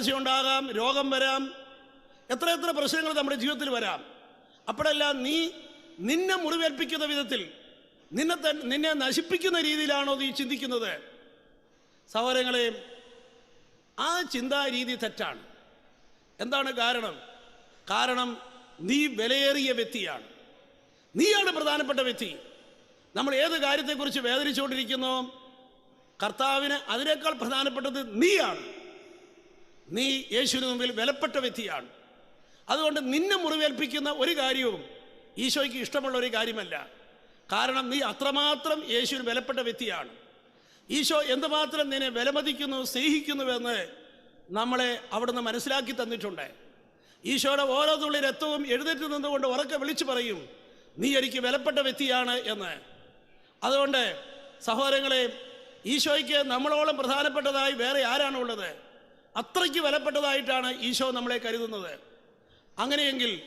തളർച്ചയുണ്ടാകാം രോഗം വരാം എത്ര എത്ര പ്രശ്നങ്ങൾ നമ്മുടെ ജീവിതത്തിൽ വരാം. അപ്പോഴെല്ലാം നീ നിന്നെ മുറിവേൽപ്പിക്കുന്ന വിധത്തിൽ നിന്നെ നിന്നെ നശിപ്പിക്കുന്ന രീതിയിലാണോ നീ ചിന്തിക്കുന്നത്? സഹോദരങ്ങളെ ആ ചിന്താ രീതി തെറ്റാണ്. എന്താണ് കാരണം? കാരണം നീ വിലയേറിയ വ്യക്തിയാണ്. നീയാണ് പ്രധാനപ്പെട്ട വ്യക്തി. നമ്മൾ ഏത് കാര്യത്തെക്കുറിച്ച് വേദനിച്ചുകൊണ്ടിരിക്കുന്നോ കർത്താവിന് അതിനേക്കാൾ പ്രധാനപ്പെട്ടത് നീയാണ്. നീ യേശുവിന് മുമ്പിൽ വിലപ്പെട്ട വ്യക്തിയാണ്. അതുകൊണ്ട് നിന്നെ മുറിവേൽപ്പിക്കുന്ന ഒരു കാര്യവും ഈശോയ്ക്ക് ഇഷ്ടമുള്ള ഒരു കാര്യമല്ല. കാരണം നീ അത്രമാത്രം യേശുവിന് വിലപ്പെട്ട വ്യക്തിയാണ്. ഈശോ എന്തുമാത്രം നിന്നെ വിലമതിക്കുന്നു സ്നേഹിക്കുന്നുവെന്ന് നമ്മളെ അവിടുന്ന് മനസ്സിലാക്കി തന്നിട്ടുണ്ട്. ഈശോയുടെ ഓരോ തുള്ളി രക്തവും എഴുന്നേറ്റ് നിന്നുകൊണ്ട് ഉറക്കെ വിളിച്ചു പറയും നീ എനിക്ക് വിലപ്പെട്ട വ്യക്തിയാണ് എന്ന്. അതുകൊണ്ട് സഹോദരങ്ങളെ ഈശോയ്ക്ക് നമ്മളോളം പ്രധാനപ്പെട്ടതായി വേറെ ആരാണുള്ളത്? അത്രയ്ക്ക് വിലപ്പെട്ടതായിട്ടാണ് ഈശോ നമ്മളെ കരുതുന്നത്. അങ്ങനെയെങ്കിൽ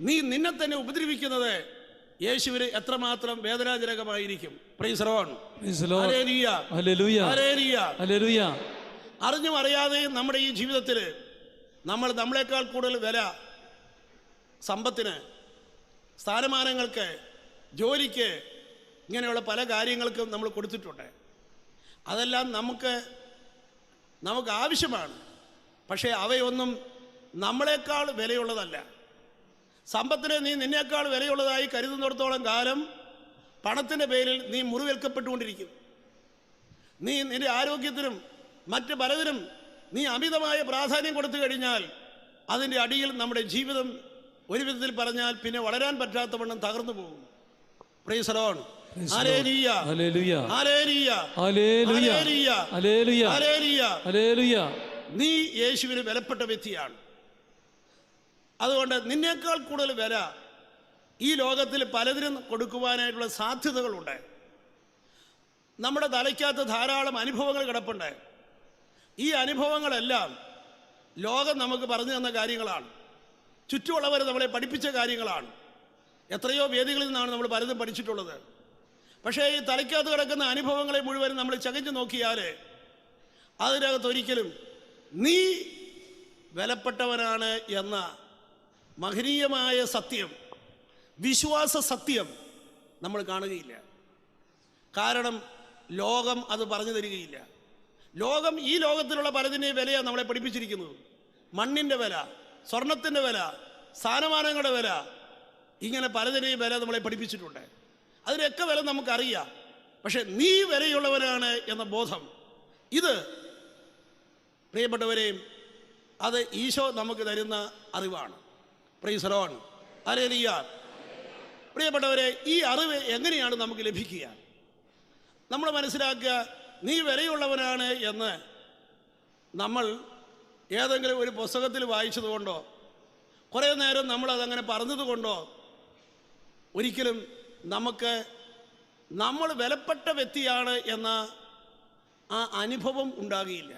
നീ നിന്നെ തന്നെ ഉപദ്രവിക്കുന്നത് യേശുവിന് എത്രമാത്രം വേദനാജനകമായിരിക്കും. അറിഞ്ഞും അറിയാതെയും നമ്മുടെ ഈ ജീവിതത്തിൽ നമ്മൾ നമ്മളെക്കാൾ കൂടുതൽ വില സമ്പത്തിന് സ്ഥാനമാനങ്ങൾക്ക് ജോലിക്ക് ഇങ്ങനെയുള്ള പല കാര്യങ്ങൾക്കും നമ്മൾ കൊടുത്തിട്ടുണ്ട്. അതെല്ലാം നമുക്ക് നമുക്ക് ആവശ്യമാണ്. പക്ഷേ അവയൊന്നും നമ്മളെക്കാൾ വിലയുള്ളതല്ല സമ്പത്തിനെ നീ നിന്നേക്കാൾ വിലയുള്ളതായി കരുതുന്നിടത്തോളം കാലം പണത്തിന്റെ പേരിൽ നീ മുറിവേൽക്കപ്പെട്ടുകൊണ്ടിരിക്കും നീ നിന്റെ ആരോഗ്യത്തിനും മറ്റ് പലതിനും നീ അമിതമായ പ്രാധാന്യം കൊടുത്തു കഴിഞ്ഞാൽ അതിന്റെ അടിയിൽ നമ്മുടെ ജീവിതം ഒരു വിധത്തിൽ പറഞ്ഞാൽ പിന്നെ വളരാൻ പറ്റാത്തവണ്ണം തകർന്നു പോകും പ്രൈസലോൺ Hallelujah. Hallelujah Hallelujah. Hallelujah. Hallelujah. Hallelujah. Hallelujah. നീ യേശുവിന് വിലപ്പെട്ട വ്യക്തിയാണ്. അതുകൊണ്ട് നിന്നേക്കാൾ കൂടുതൽ വില ഈ ലോകത്തിൽ പലതിനും കൊടുക്കുവാനായിട്ടുള്ള സാധ്യതകളുണ്ട്. നമ്മുടെ തലയ്ക്കകത്ത് ധാരാളം അനുഭവങ്ങൾ കിടപ്പുണ്ട്. ഈ അനുഭവങ്ങളെല്ലാം ലോകം നമുക്ക് പറഞ്ഞു തന്ന കാര്യങ്ങളാണ്. ചുറ്റുമുള്ളവർ നമ്മളെ പഠിപ്പിച്ച കാര്യങ്ങളാണ്. എത്രയോ വേദികളിൽ നിന്നാണ് നമ്മൾ പലതും പഠിച്ചിട്ടുള്ളത്. പക്ഷേ ഈ തലയ്ക്കകത്ത് കിടക്കുന്ന അനുഭവങ്ങളെ മുഴുവൻ നമ്മൾ ചകഞ്ഞു നോക്കിയാൽ അതിനകത്ത് ഒരിക്കലും നീ വിലപ്പെട്ടവനാണ് എന്ന മഹനീയമായ സത്യം വിശ്വാസ സത്യം നമ്മൾ കാണുകയില്ല. കാരണം ലോകം അത് പറഞ്ഞു തരികയില്ല. ലോകം ഈ ലോകത്തിലുള്ള പലതിന്റെയും വിലയാണ് നമ്മളെ പഠിപ്പിച്ചിരിക്കുന്നത്. മണ്ണിന്റെ വില സ്വർണത്തിന്റെ വില സ്ഥാനമാനങ്ങളുടെ വില ഇങ്ങനെ പലതിന്റെയും വില നമ്മളെ പഠിപ്പിച്ചിട്ടുണ്ട്. അതിനൊക്കെ വില നമുക്കറിയാം. പക്ഷെ നീ വിലയുള്ളവനാണ് എന്ന ബോധം. ഇത് പ്രിയപ്പെട്ടവരെയും അത് ഈശോ നമുക്ക് തരുന്ന അറിവാണ്. പ്രീസറോൺ അലേലിയ പ്രിയപ്പെട്ടവരെ ഈ അറിവ് എങ്ങനെയാണ് നമുക്ക് ലഭിക്കുക? നമ്മൾ മനസ്സിലാക്കുക നീ വിലയുള്ളവനാണ് എന്ന് നമ്മൾ ഏതെങ്കിലും ഒരു പുസ്തകത്തിൽ വായിച്ചതുകൊണ്ടോ കുറേ നേരം നമ്മൾ അതങ്ങനെ പറഞ്ഞതുകൊണ്ടോ ഒരിക്കലും നമുക്ക് നമ്മൾ വിലപ്പെട്ട വ്യക്തിയാണ് എന്ന ആ അനുഭവം ഉണ്ടാകുകയില്ല.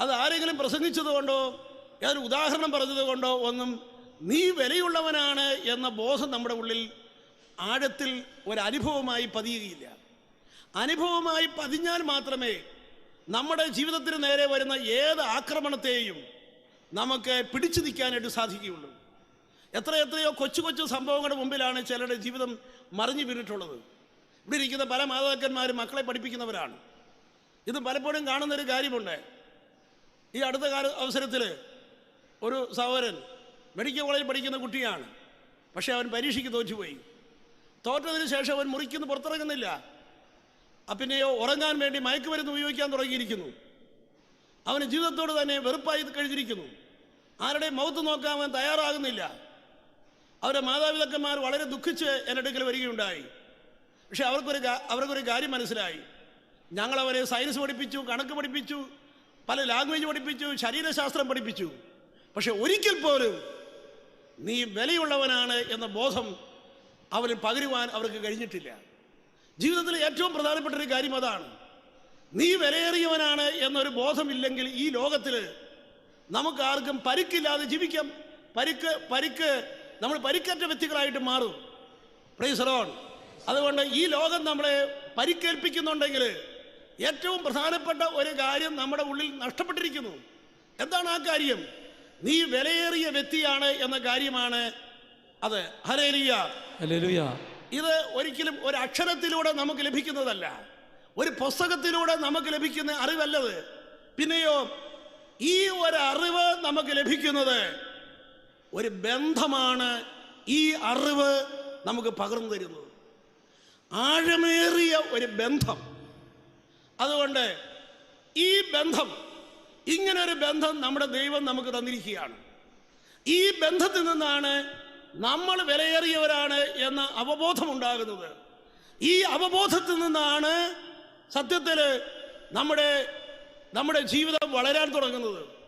അത് ആരെങ്കിലും പ്രസംഗിച്ചത് കൊണ്ടോ ഏതൊരു ഉദാഹരണം പറഞ്ഞത് കൊണ്ടോ ഒന്നും നീ വിലയുള്ളവനാണ് എന്ന ബോധം നമ്മുടെ ഉള്ളിൽ ആഴത്തിൽ ഒരനുഭവമായി പതിയുകയില്ല. അനുഭവമായി പതിഞ്ഞാൽ മാത്രമേ നമ്മുടെ ജീവിതത്തിന് നേരെ വരുന്ന ഏത് ആക്രമണത്തെയും നമുക്ക് പിടിച്ചു നിൽക്കാനായിട്ട് സാധിക്കുകയുള്ളൂ. എത്ര എത്രയോ കൊച്ചു കൊച്ചു സംഭവങ്ങളുടെ മുമ്പിലാണ് ചിലരുടെ ജീവിതം മറിഞ്ഞു വീണിട്ടുള്ളത്. ഇവിടെ ഇരിക്കുന്ന പല മാതാപിതാക്കന്മാരും മക്കളെ പഠിപ്പിക്കുന്നവരാണ്. ഇത് പലപ്പോഴും കാണുന്നൊരു കാര്യമുണ്ട്. ഈ അടുത്ത കാല അവസരത്തിൽ ഒരു സഹോദരൻ മെഡിക്കൽ കോളേജിൽ പഠിക്കുന്ന കുട്ടിയാണ്. പക്ഷേ അവൻ പരീക്ഷയ്ക്ക് തോറ്റുപോയി. തോറ്റതിന് ശേഷം അവൻ മുറിക്കുന്നു പുറത്തിറങ്ങുന്നില്ല. പിന്നെയോ ഉറങ്ങാൻ വേണ്ടി മയക്കുമരുന്ന് ഉപയോഗിക്കാൻ തുടങ്ങിയിരിക്കുന്നു. അവന് ജീവിതത്തോട് തന്നെ വെറുപ്പായി കഴിഞ്ഞിരിക്കുന്നു. ആരുടെയും മൗത്ത് നോക്കാൻ അവൻ തയ്യാറാകുന്നില്ല. അവരുടെ മാതാപിതാക്കന്മാർ വളരെ ദുഃഖിച്ച് എന്റെ അടുക്കൽ വരികയുണ്ടായി. പക്ഷെ അവർക്കൊരു അവർക്കൊരു കാര്യം മനസ്സിലായി. ഞങ്ങളവരെ സയൻസ് പഠിപ്പിച്ചു കണക്ക് പഠിപ്പിച്ചു പല ലാംഗ്വേജ് പഠിപ്പിച്ചു ശരീരശാസ്ത്രം പഠിപ്പിച്ചു. പക്ഷെ ഒരിക്കൽ പോലും നീ വിലയുള്ളവനാണ് എന്ന ബോധം അവന് പകരുവാൻ അവർക്ക് കഴിഞ്ഞിട്ടില്ല. ജീവിതത്തിൽ ഏറ്റവും പ്രധാനപ്പെട്ട ഒരു കാര്യം അതാണ്. നീ വിലയേറിയവനാണ് എന്നൊരു ബോധമില്ലെങ്കിൽ ഈ ലോകത്തിൽ നമുക്ക് ആർക്കും പരിക്കില്ലാതെ ജീവിക്കാം. പരിക്ക് പരിക്ക് നമ്മൾ പരിക്കേറ്റ വ്യക്തികളായിട്ട് മാറും. പ്രൈസറോൺ അതുകൊണ്ട് ഈ ലോകം നമ്മളെ പരിക്കേൽപ്പിക്കുന്നുണ്ടെങ്കിൽ ഏറ്റവും പ്രധാനപ്പെട്ട ഒരു കാര്യം നമ്മുടെ ഉള്ളിൽ നഷ്ടപ്പെട്ടിരിക്കുന്നു. എന്താണ് ആ കാര്യം? നീ വിലയേറിയ വ്യക്തിയാണ് എന്ന കാര്യമാണ് അത്. ഹരേലിയ ഹലേലിയ ഇത് ഒരിക്കലും ഒരു അക്ഷരത്തിലൂടെ നമുക്ക് ലഭിക്കുന്നതല്ല. ഒരു പുസ്തകത്തിലൂടെ നമുക്ക് ലഭിക്കുന്ന അറിവല്ലത്. പിന്നെയോ ഈ ഒരു അറിവ് നമുക്ക് ലഭിക്കുന്നത് ഒരു ബന്ധമാണ് ഈ അറിവ് നമുക്ക് പകർന്നു തരുന്നത്. ആഴമേറിയ ഒരു ബന്ധം. അതുകൊണ്ട് ഈ ബന്ധം ഇങ്ങനെ ഒരു ബന്ധം നമ്മുടെ ദൈവം നമുക്ക് തന്നിരിക്കുകയാണ്. ഈ ബന്ധത്തിൽ നിന്നാണ് നമ്മൾ വിലയേറിയവരാണ് എന്ന അവബോധം ഉണ്ടാകുന്നത് ഈ അവബോധത്തിൽ നിന്നാണ് സത്യത്തിൽ നമ്മുടെ നമ്മുടെ ജീവിതം വളരാൻ തുടങ്ങുന്നത്.